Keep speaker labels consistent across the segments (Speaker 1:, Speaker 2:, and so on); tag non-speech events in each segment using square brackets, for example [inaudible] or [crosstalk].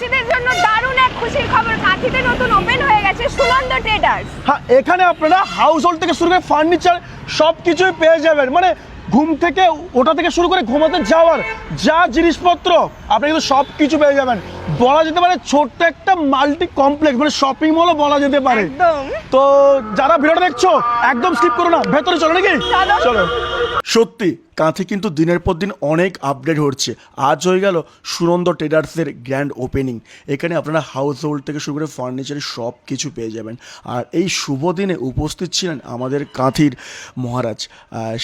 Speaker 1: কাঁথিবাসীদের জন্য দারুণ এক খুশির খবর। কাঁথিতে নতুন ওপেন হয়ে গেছে সুনন্দ ট্রেডার্স
Speaker 2: হ্যাঁ এখানে আপনারা হাউস হোল্ড থেকে শুরু করে ফার্নিচার সব কিছুই পেয়ে যাবেন। মানে ঘুম থেকে ওটা থেকে শুরু করে ঘুমাতে যাওয়ার যা জিনিসপত্র আপনি কিন্তু সব কিছু পেয়ে যাবেন। বলা যেতে পারে ছোট্ট একটা মাল্টি কমপ্লেক্স মানে শপিং মলও বলা যেতে পারে। তো যারা ভিডিওটা দেখছ একদম স্কিপ করো না ভেতরে চলো নাকি।
Speaker 1: চলো।
Speaker 2: সত্যি কাঁথি কিন্তু দিনের পর দিন অনেক আপডেট হচ্ছে। আজ হয়ে গেল সুনন্দ ট্রেডার্সের গ্র্যান্ড ওপেনিং এখানে আপনারা হাউস হোল্ড থেকে শুরু করে ফার্নিচারের সব কিছু পেয়ে যাবেন। আর এই শুভ দিনে উপস্থিত ছিলেন আমাদের কাঁথির মহারাজ।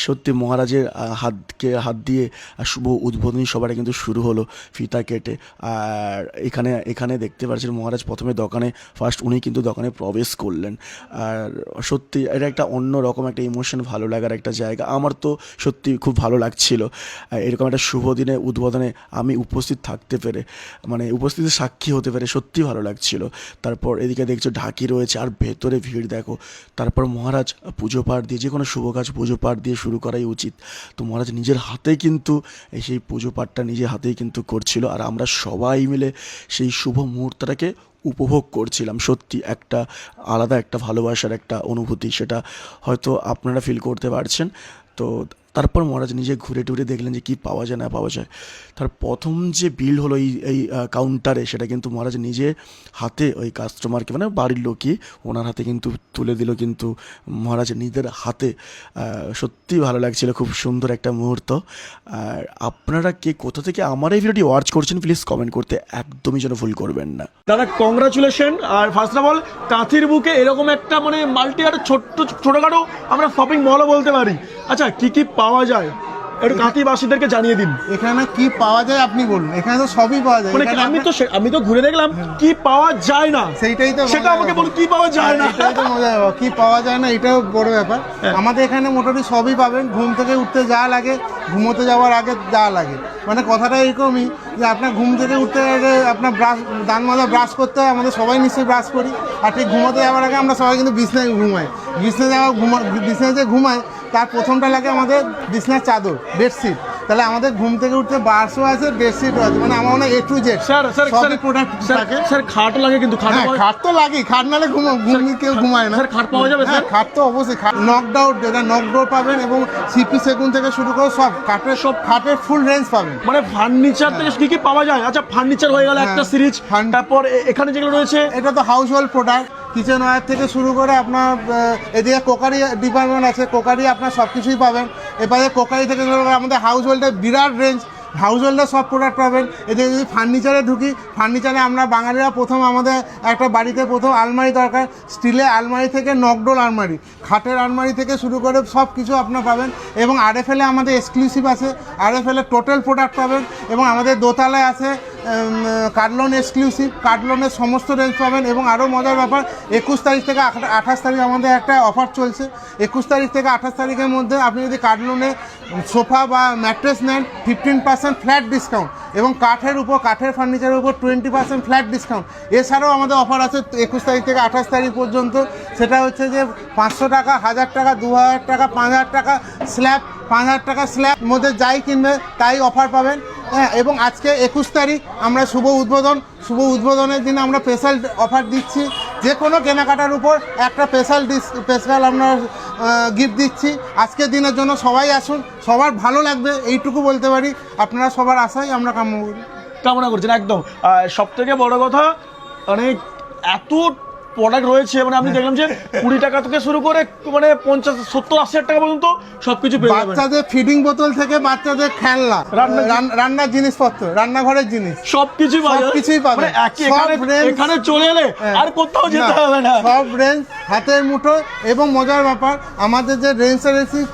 Speaker 2: সত্যি মহারাজের হাতকে হাত দিয়ে শুভ উদ্বোধনী সভাটা কিন্তু শুরু হলো ফিতা কেটে। আর এখানে এখানে দেখতে পাচ্ছেন মহারাজ প্রথমে দোকানে ফার্স্ট উনি কিন্তু দোকানে প্রবেশ করলেন। আর সত্যি এটা একটা অন্য রকম একটা ইমোশন ভালো লাগার একটা জায়গা। আমার তো সত্যি খুব ভালো লাগছিল। এরকম একটা শুভ দিনে, উদ্বোধনে আমি উপস্থিত থাকতে পেরে মানে উপস্থিতির সাক্ষী হতে পেরে সত্যি ভালো লাগছিল। তারপর এদিকে দেখছ ঢাকি রয়েছে, আর ভেতরে ভিড় দেখো। তারপর মহারাজ পুজো পাঠ দিয়ে, যে কোনো শুভ কাজ পুজো পাঠ দিয়ে শুরু করাই উচিত। তো মহারাজ নিজের হাতেই কিন্তু সেই পুজো পাঠটা নিজের হাতেই কিন্তু করছিল, আর আমরা সবাই মিলে সেই শুভ মুহূর্তটাকে উপভোগ করছিলাম। সত্যি একটা আলাদা একটা ভালোবাসার একটা অনুভূতি, সেটা হয়তো আপনারা ফিল করতে পারছেন। তো তারপর মহারাজ নিজে ঘুরে টুরে দেখলেন যে কী পাওয়া যায়, না পাওয়া যায়। তার প্রথম যে বিল হলো এই এই কাউন্টারে সেটা কিন্তু মহারাজ নিজে হাতে ওই কাস্টমারকে মানে বাড়ির লোকই ওনার হাতে কিন্তু তুলে দিল, কিন্তু মহারাজ নিজের হাতে সত্যি ভালো লাগছিল, খুব সুন্দর একটা মুহূর্ত। আর আপনারা কে, কোথা থেকে আমার এই ভিডিওটি ওয়াচ করছেন প্লিজ কমেন্ট করতে একদমই যেন ভুল করবেন না। দাদা কংগ্রাচুলেশন আর ফার্স্ট অফ অল কাঁথির বুকে এরকম একটা মানে মাল্টি আর ছোট্ট, ছোটখাটো আমরা শপিং মলও বলতে পারি। আচ্ছা কি কি পাওয়া যায় একটু কাঁথিবাসীদেরকে জানিয়ে দিন।
Speaker 3: এখানে কি পাওয়া যায় আপনি বলুন। এখানে তো সবই পাওয়া যায়।
Speaker 2: মানে আমি তো আমি তো ঘুরে দেখলাম কি পাওয়া যায় না।
Speaker 3: সেইটাই তো
Speaker 2: সেটা আমাকে বলুন কি পাওয়া যায় না?
Speaker 3: এটাই তো মজা ব্যাপার। কি পাওয়া যায় না এটাও বড় ব্যাপার।
Speaker 2: হ্যাঁ।
Speaker 3: আমাদের এখানে মোটামুটি সবই পাবেন। ঘুম থেকে উঠতে যা লাগে ঘুমোতে যাওয়ার আগে যা লাগে। মানে কথাটা এরকমই যে আপনার ঘুম থেকে উঠতে আগে আপনার ব্রাশ দান মাজা ব্রাশ করতে হয় আমাদের সবাই নিশ্চয়ই ব্রাশ করি। আর ঠিক ঘুমোতে যাওয়ার আগে আমরা সবাই কিন্তু বিছনায় ঘুমাই। বিছনায় যাওয়া ঘুমা বিছনায় যে ঘুমাই তার প্রথমটা লাগে আমাদের বিছনার চাদর বেডশিট তাহলে আমাদের ঘুম থেকে উঠতে বাসও আছে বেডশিটও আছে। মানে আমার মনে হয় A to Z
Speaker 2: sir sir
Speaker 3: সবই প্রোডাক্ট থাকে।
Speaker 2: স্যার খাট লাগে কিন্তু খাট
Speaker 3: হ্যাঁ খাট তো লাগেই। খাট নালে ঘুম ঘুম কেউ ঘুমায় না।
Speaker 2: স্যার, খাট পাওয়া যাবে,
Speaker 3: হ্যাঁ
Speaker 2: স্যার?
Speaker 3: খাট তো অবশ্যই। খাট নকডাউট যেটা নকডাউট পাবেন এবং সিপি সেগুন থেকে শুরু করে সব খাটের সব খাটের ফুল রেঞ্জ পাবেন।
Speaker 2: মানে ফার্নিচার থেকে কি কি পাওয়া যায়? আচ্ছা ফার্নিচার হয়ে গেল একটা
Speaker 3: হ্যাঁ,
Speaker 2: সিরিজ তারপর এখানে যেগুলো রয়েছে
Speaker 3: এটা তো household product kitchenware থেকে শুরু করে আপনার এদিকে কোকারি ডিপার্টমেন্ট আছে, কোকারি আপনার সব কিছুই পাবেন। এবারে কোকারি থেকে শুরু করে আমাদের হাউস হোল্ডের বিরাট রেঞ্জ হাউস হোল্ডের সব প্রোডাক্ট পাবেন। এদিকে যদি ফার্নিচারে ঢুকি ফার্নিচারে আমরা বাঙালিরা প্রথম আমাদের একটা বাড়িতে প্রথম আলমারি দরকার স্টিলের আলমারি থেকে নকডোল আলমারি। খাটের আলমারি থেকে শুরু করে সব কিছু আপনার পাবেন। এবং আরএফএলে আমাদের এক্সক্লুসিভ আছে। আরএফএলে টোটাল প্রোডাক্ট পাবেন। এবং আমাদের দোতলায় আছে কার্ডলোন এক্সক্লুসিভ কার্ডলোনের সমস্ত রেঞ্জ পাবেন এবং আরও মজার ব্যাপার, একুশ তারিখ থেকে আঠা- আঠাশ তারিখ আমাদের একটা অফার চলছে। একুশ তারিখ থেকে আঠাশ তারিখের মধ্যে আপনি যদি কার্ডলোনে সোফা বা ম্যাট্রেস নেন ফিফটিন পার্সেন্ট ফ্ল্যাট ডিসকাউন্ট এবং কাঠের উপর, কাঠের ফার্নিচারের উপর টোয়েন্টি পার্সেন্ট ফ্ল্যাট ডিসকাউন্ট এছাড়াও আমাদের অফার আছে একুশ তারিখ থেকে আঠাশ তারিখ পর্যন্ত। সেটা হচ্ছে যে পাঁচশো টাকা, হাজার টাকা, দু হাজার টাকা, পাঁচ হাজার টাকা স্ল্যাব পাঁচ হাজার টাকা স্ল্যাব মধ্যে যাই কিনবে, তাই অফার পাবেন। হ্যাঁ এবং আজকে একুশ তারিখ আমরা শুভ উদ্বোধন। শুভ উদ্বোধনের দিনে আমরা স্পেশাল অফার দিচ্ছি। যে কোনো কেনাকাটার উপর একটা স্পেশাল ডিস স্পেশাল আমরা গিফট দিচ্ছি। আজকের দিনের জন্য সবাই আসুন। সবার ভালো লাগবে, এইটুকু বলতে পারি। আপনারা সবার আশাই আমরা কাম্য করি।
Speaker 2: কামনা করছেন, একদম। সব থেকে বড় কথা মানে এত প্রোডাক্ট রয়েছে মানে আমি দেখলাম যে কুড়ি টাকা থেকে শুরু করে মানে পঞ্চাশ সত্তর আশি টাকা পর্যন্ত সবকিছু পেয়ে যাবেন
Speaker 3: বাচ্চাদের ফিডিং বোতল থেকে বাচ্চাদের খেলনা
Speaker 2: রান্নার
Speaker 3: জিনিসপত্র রান্নাঘরের জিনিস
Speaker 2: যাবে।
Speaker 3: সবকিছুই পাবেন।
Speaker 2: মানে এখানে এখানে চলে এলে
Speaker 3: হ্যাঁ।
Speaker 2: আর কোথাও যেতে হবে না
Speaker 3: সব রেঞ্জ হাতের মুঠো এবং মজার ব্যাপার আমাদের যে রেঞ্জ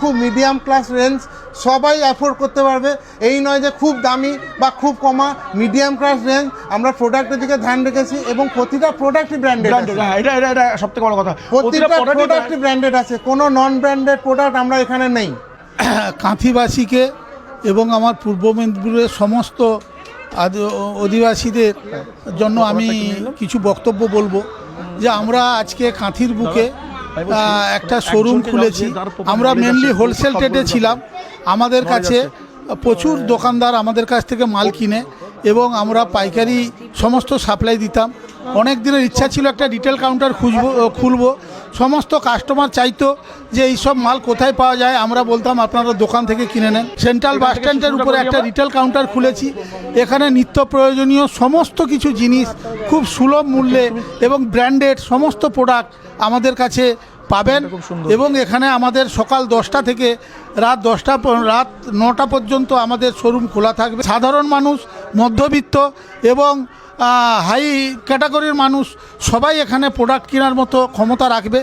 Speaker 3: খুব মিডিয়াম ক্লাস রেঞ্জ সবাই অ্যাফোর্ড করতে পারবে। এই নয় যে খুব দামি বা খুব কমা মিডিয়াম ক্লাস রেঞ্জ আমরা প্রোডাক্টের দিকে ধ্যান রেখেছি এবং প্রতিটা প্রোডাক্টই ব্র্যান্ডেড
Speaker 2: এটা এটা এটা সব থেকে বড় কথা।
Speaker 3: প্রতিটা প্রোডাক্টই ব্র্যান্ডেড আছে। কোনো নন ব্র্যান্ডেড প্রোডাক্ট আমরা এখানে নেই। [coughs]
Speaker 4: কাঁথিবাসীকে এবং আমার পূর্ব মেদিনীপুরের সমস্ত আদি- অধিবাসীদের জন্য আমি কিছু বক্তব্য বলব। যে আমরা আজকে কাঁথির বুকে একটা শোরুম খুলেছি। আমরা মেনলি হোলসেল ট্রেডে ছিলাম। আমাদের কাছে প্রচুর দোকানদার আমাদের কাছ থেকে মাল কিনে এবং আমরা পাইকারি সমস্ত সাপ্লাই দিতাম। অনেক দিনের ইচ্ছা ছিল একটা রিটেল কাউন্টার খুঁজবো খুলবো। সমস্ত কাস্টমার চাইতো যে এইসব মাল কোথায় পাওয়া যায়। আমরা বলতাম আপনারা দোকান থেকে কিনে নেন। সেন্ট্রাল বাস স্ট্যান্ডের উপরে একটা রিটেল কাউন্টার খুলেছি। এখানে নিত্য প্রয়োজনীয় সমস্ত কিছু জিনিস খুব সুলভ মূল্যে এবং ব্র্যান্ডেড সমস্ত প্রোডাক্ট আমাদের কাছে পাবেন এবং এখানে আমাদের সকাল দশটা থেকে রাত দশটা রাত নটা পর্যন্ত আমাদের শোরুম খোলা থাকবে। সাধারণ মানুষ মধ্যবিত্ত এবং হাই ক্যাটাগরির মানুষ সবাই এখানে প্রোডাক্ট কেনার মতো ক্ষমতা রাখবে।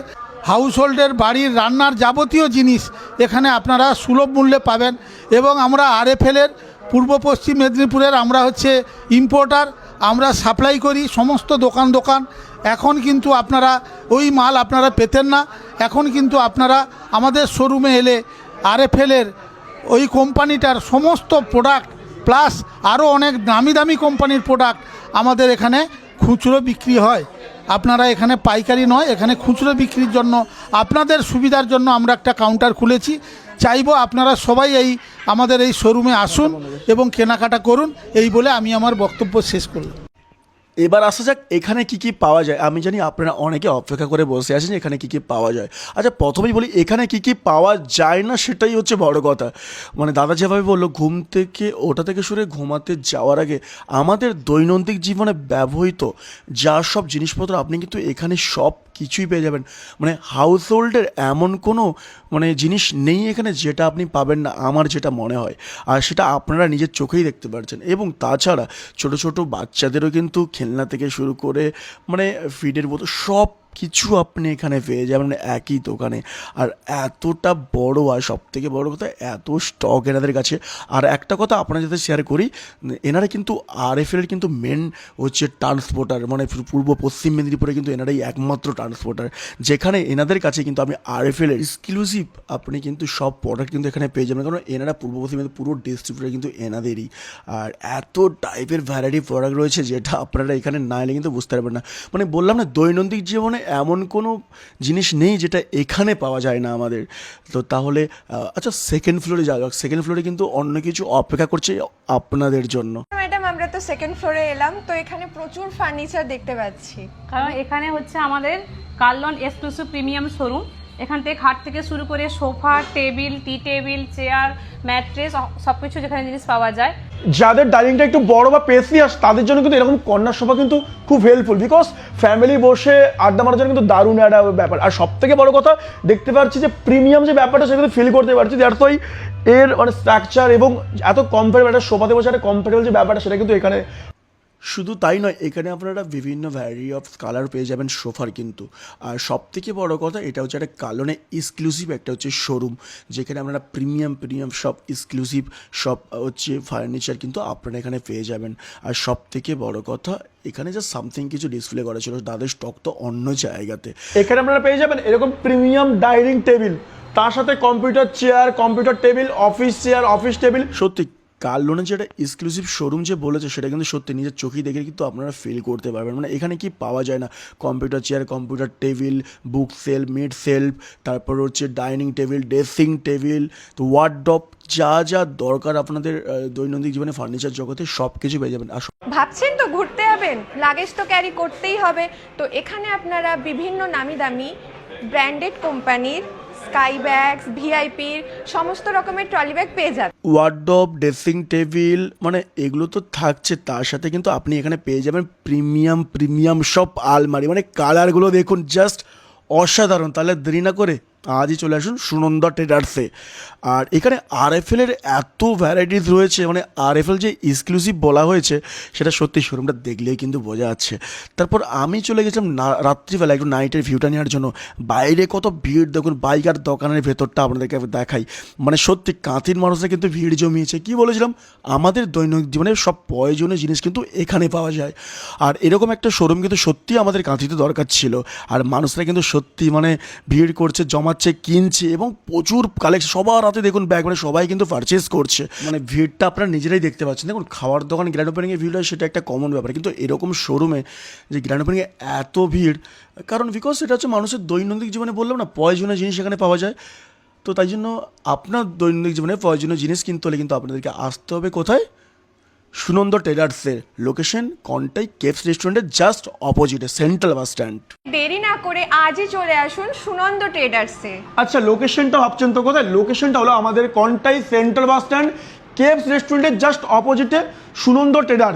Speaker 4: হাউস হোল্ডের বাড়ির রান্নার যাবতীয় জিনিস এখানে আপনারা সুলভ মূল্যে পাবেন এবং আমরা আরএফএলের পূর্ব পশ্চিম মেদিনীপুরের আমরা হচ্ছে ইম্পোর্টার আমরা সাপ্লাই করি, সমস্ত দোকান দোকান। এখন কিন্তু আপনারা ওই মাল আপনারা পেতেন না। এখন কিন্তু আপনারা আমাদের শোরুমে এলে আরএফএলের ওই কোম্পানিটার সমস্ত প্রোডাক্ট প্লাস আরও অনেক দামি দামি কোম্পানির প্রোডাক্ট আমাদের এখানে খুচরো বিক্রি হয়। আপনারা এখানে পাইকারি নয়, এখানে খুচরো বিক্রির জন্য আপনাদের সুবিধার জন্য আমরা একটা কাউন্টার খুলেছি। চাইব আপনারা সবাই এই, আমাদের এই শোরুমে আসুন এবং কেনাকাটা করুন, এই বলে আমি আমার বক্তব্য শেষ করলাম।
Speaker 2: এবার আসা যাক, এখানে কি কি পাওয়া যায়। আমি জানি আপনারা অনেকে অপেক্ষা করে বসে আছেন এখানে কি কি পাওয়া যায়। আচ্ছা প্রথমেই বলি, এখানে কি কি পাওয়া যায় না সেটাই হচ্ছে বড় কথা। মানে দাদা যেভাবে বলল, ঘুম থেকে ওটা থেকে শুরু ঘুমাতে যাওয়ার আগে আমাদের দৈনন্দিন জীবনে ব্যবহৃত যা সব জিনিসপত্র, আপনি কিন্তু এখানে সব কিছুই পেয়ে যাবেন। মানে হাউস হোল্ডের এমন কোনো মানে জিনিস নেই এখানে যেটা আপনি পাবেন না, আমার যেটা মনে হয়। আর সেটা আপনারা নিজের চোখেই দেখতে পারছেন। এবং তাছাড়া ছোট ছোট বাচ্চাদেরও কিন্তু খেলনা থেকে শুরু করে মানে ফিডের মতো সব কিছু আপনি এখানে পেয়ে যাবেন একই দোকানে। আর এতটা বড় আর সব থেকে বড় কথা, এত স্টক এনাদের কাছে। আর একটা কথা আপনার যাতে শেয়ার করি, এনারা কিন্তু আর এফ এর কিন্তু মেন হচ্ছে ট্রান্সপোর্টার মানে পূর্ব পশ্চিম মেদিনীপুরে কিন্তু এনারাই একমাত্র ট্রান্সপোর্টার যেখানে এনাদের কাছে কিন্তু আমি আর এফ এল এক্সক্লুসিভ আপনি কিন্তু সব প্রোডাক্ট কিন্তু এখানে পেয়ে যাবেন। কারণ এনারা পূর্ব পশ্চিম পুরো ডিস্ট্রিক্টে কিন্তু এনাদেরই। আর এত টাইপের ভ্যারাইটি প্রোডাক্ট রয়েছে যেটা আপনারা এখানে না এলে কিন্তু বুঝতে পারবেন না। মানে বললাম না, দৈনন্দিন জীবনে এমন কোনো জিনিস নেই যেটা এখানে পাওয়া যায় না আমাদের। তো তাহলে আচ্ছা সেকেন্ড ফ্লোরে যাওয়া যাক। সেকেন্ড ফ্লোরে কিন্তু অন্য কিছু অপেক্ষা করছে আপনাদের জন্য।
Speaker 1: ম্যাডাম আমরা তো সেকেন্ড ফ্লোরে এলাম তো এখানে প্রচুর ফার্নিচার দেখতে পাচ্ছি।
Speaker 5: কারণ এখানে হচ্ছে আমাদের কার্লন এক্সক্লুসিভ প্রিমিয়াম শোরুম। এখান থেকে খাট থেকে শুরু করে sofa table T table chair mattress সব কিছু যেখানে জিনিস পাওয়া যায়।
Speaker 2: যাদের ডাইনিংটা একটু বড় বা পেসিয়াস তাদের জন্য কিন্তু এরকম কন্যা সোফা কিন্তু খুব হেল্পফুল বিকজ ফ্যামিলি বসে আড্ডা মারার জন্য কিন্তু দারুণ একটা ব্যাপার। আর সব থেকে বড় কথা, দেখতে পাচ্ছি যে প্রিমিয়াম যে ব্যাপারটা, সেটা ফিল করতে পারছি দ্যাটস ওই এর মানে স্ট্রাকচার এবং এত কমফোর্টেবল একটা সোফাতে বসে একটা কমফোর্টেবল যে ব্যাপারটা, সেটা কিন্তু এখানে শুধু তাই নয় এখানে আপনারা বিভিন্ন ভ্যারি অফ কালার পেয়ে যাবেন সোফার কিন্তু। আর সব থেকে বড় কথা এটা হচ্ছে একটা কালনে এক্সক্লুসিভ একটা হচ্ছে শোরুম যেখানে আপনারা প্রিমিয়াম প্রিমিয়াম সব এক্সক্লুসিভ সব হচ্ছে ফার্নিচার কিন্তু আপনারা এখানে পেয়ে যাবেন। আর সব থেকে বড় কথা এখানে যে সামথিং কিছু ডিসপ্লে করা ছিল তাদের স্টক তো অন্য জায়গাতে। এখানে আপনারা পেয়ে যাবেন এরকম প্রিমিয়াম ডাইনিং টেবিল তার সাথে computer chair computer table office chair office table সত্যি কার্লোনের যেটা এক্সক্লুসিভ শোরুম যে বলেছে, সেটা কিন্তু সত্যি নিজের চোখেই দেখে কিন্তু আপনারা ফিল করতে পারবেন। মানে এখানে কি পাওয়া যায় না? Computer chair computer table bookshelf mid shelf তারপর হচ্ছে ডাইনিং টেবিল ড্রেসিং টেবিল তো ওয়ার্ডপ যা যা দরকার আপনাদের দৈনন্দিন জীবনে ফার্নিচার জগতে সব কিছু পেয়ে যাবেন। আর
Speaker 1: ভাবছেন তো ঘুরতে যাবেন? লাগেজ তো ক্যারি করতেই হবে। তো এখানে আপনারা বিভিন্ন নামি দামি ব্র্যান্ডেড কোম্পানির স্কাই ব্যাগস ভিআইপির, সমস্ত রকমের ট্রলি ব্যাগ পেয়ে যাবেন।
Speaker 2: ওয়ার্ডব ড্রেসিং টেবিল মানে এগুলো তো থাকছে, তার সাথে কিন্তু আপনি এখানে পেয়ে যাবেন প্রিমিয়াম প্রিমিয়াম সব আলমারি। মানে কালারগুলো দেখুন জাস্ট অসাধারণ। তাহলে দেরি না করে আজই চলে আসুন সুনন্দা ট্রেডার্সে। আর এখানে আরএফএল এর এত ভ্যারাইটিস রয়েছে মানে আরএফএল যে এক্সক্লুসিভ বলা হয়েছে, সেটা সত্যি শোরুমটা দেখলেই কিন্তু বোঝা যাচ্ছে। তারপর আমি চলে গেছিলাম রাত্রিবেলা একটু নাইটের ভিউটা নেওয়ার জন্য। বাইরে কত ভিড়, দেখুন বাইক আর দোকানের ভেতরটা আপনাদেরকে দেখাই। মানে সত্যি কাঁথির মানুষরা কিন্তু ভিড় জমিয়েছে। কি বলেছিলাম? আমাদের দৈনন্দিন জীবনে সব প্রয়োজনীয় জিনিস কিন্তু এখানে পাওয়া যায়। আর এরকম একটা শোরুম কিন্তু সত্যি আমাদের কাঁথিতে দরকার ছিল। আর মানুষরা কিন্তু সত্যি মানে ভিড় করছে জমাচ্ছে কিনছে এবং প্রচুর কালেকশন সবার হাতে দেখুন ব্যাগ মানে সবাই কিন্তু পারচেস করছে। মানে ভিড়টা আপনারা নিজেরাই দেখতে পাচ্ছেন। দেখুন, খাওয়ার দোকান গ্র্যান্ড ওপেনিংয়ে ভিড় হয়, সেটা একটা কমন ব্যাপার। কিন্তু এরকম শোরুমে যে গ্র্যান্ড ওপেনিংয়ে এত ভিড়, কারণ বিকজ এটা হচ্ছে মানুষের দৈনন্দিন জীবনে বললাম না, প্রয়োজনীয় জিনিস এখানে পাওয়া যায়। তো তাই জন্য আপনার দৈনন্দিন জীবনে প্রয়োজনীয় জিনিস কিনতে হলে কিন্তু আপনাদেরকে আসতে হবে কোথায়? সুনন্দ টেলার্সের লোকেশন কন্টাই কেফস রেস্টুরেন্টের জাস্ট অপোজিটে সেন্ট্রাল বাস স্ট্যান্ড
Speaker 1: দেরি না করে আজই চলে আসুন সুনন্দ ট্রেডার্সে
Speaker 2: আচ্ছা লোকেশনটা ভাবছেন তো কোথায়? লোকেশনটা হলো আমাদের কন্টাই সেন্ট্রাল বাস স্ট্যান্ড কেপস রেস্টুরেন্টের জাস্ট অপোজিটে সুনন্দ ট্রেডার